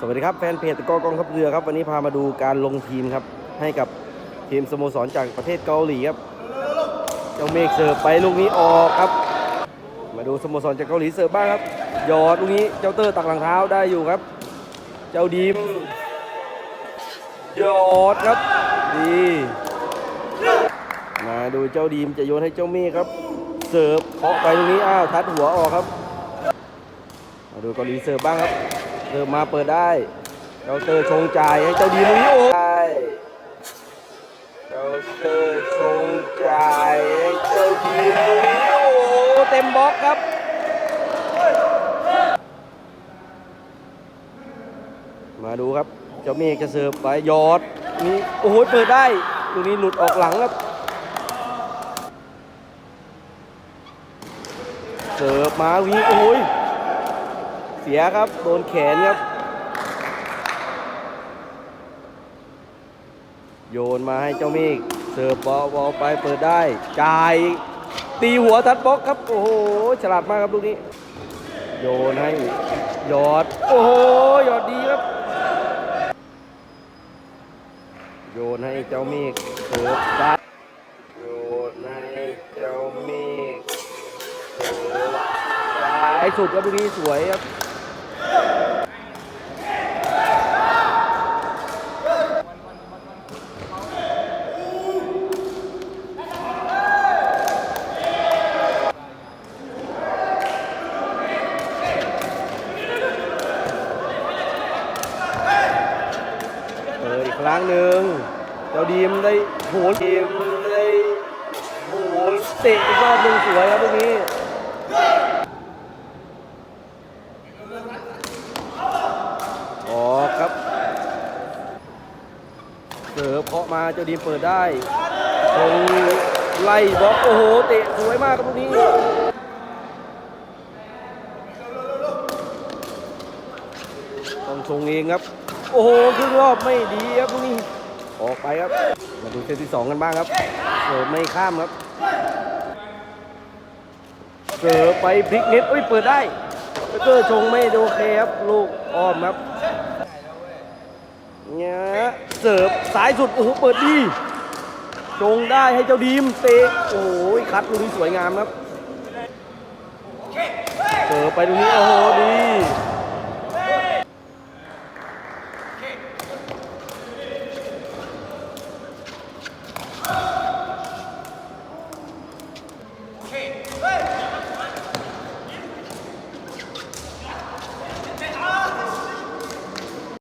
สวัสดีครับแฟนเพจตะกอกองทัพเรือครับ วันนี้พามาดูการลงทีมครับ ให้กับทีมสโมสรจากประเทศเกาหลีครับ เจ้าเมฆเสิร์ฟไปลูกนี้ออกครับ มาดูสโมสรจากเกาหลีเสิร์ฟบ้างครับหยอดลูกนี้เจ้าเตอร์ตักหลังเท้าได้อยู่ครับ เจ้าดีมหยอดครับดีมาดูเจ้าดีมจะโยนให้เจ้าเมฆครับเสิร์ฟเคาะไปตรงนี้อ้าวทัดหัวออกครับ มาดูเกาหลีเสิร์ฟบ้างครับ สิร์ฟมาเปิดได้เจ้าเตอร์ชงจ่ายให้เจ้าดีมตรงนี้โอ้ได้เจ้าเตอร์ชงจ่ายให้เจ้าดีมตรงนี้โอ้เต็มบล็อกครับมาดูครับ เจ้าเมฆจะเสิร์ฟไปยอดนี่โอ้โหเปิดได้ตรงนี้หลุดออกหลังครับ เสิร์ฟมาวีโอ้ย สียครับ โดนแขนครับ โยนมาให้เจ้าเมฆเสิร์ฟบอลบอลไปเปิดได้ จ่าย ตีหัวทัดบล็อกครับ โอ้โห ฉลาดมากครับลูกนี้ โยนให้ยอด โอ้โหยอดดีครับ โยนให้เจ้าเมฆเสิร์ฟได้โยนให้เจ้าเมฆไอ้สุดครับลูกนี้สวยครับ ปิดอีกครั้งหนึ่งเจ้าดีมได้โหนดีมได้โหนเตะอีกรอบหนึ่งสวยครับลูกนี้ออกครับเสิร์ฟเคาะมาเจ้าดีมเปิดได้คงไล่บล็อกโอ้โหเตะสวยมากครับลูกนี้ต้องชงเองครับ โอ้โหครึ่งรอบไม่ดีครับลูกนี้ออกไปครับ มาดูเซตที่สองกันบ้างครับเสิร์ฟไม่ข้ามครับเสิร์ฟไปพลิกน็ตอุ้ยเปิดได้แล้วก็ชงไม่โอเคครับลูกอ้อมครับเนี่ยเสิร์ฟสายสุดโอ้โหเปิดดีชงได้ให้เจ้าดีมเตะโอ้ยคัดลูกนี้สวยงามครับเสิร์ฟไปตรงนี้โอ้โหดี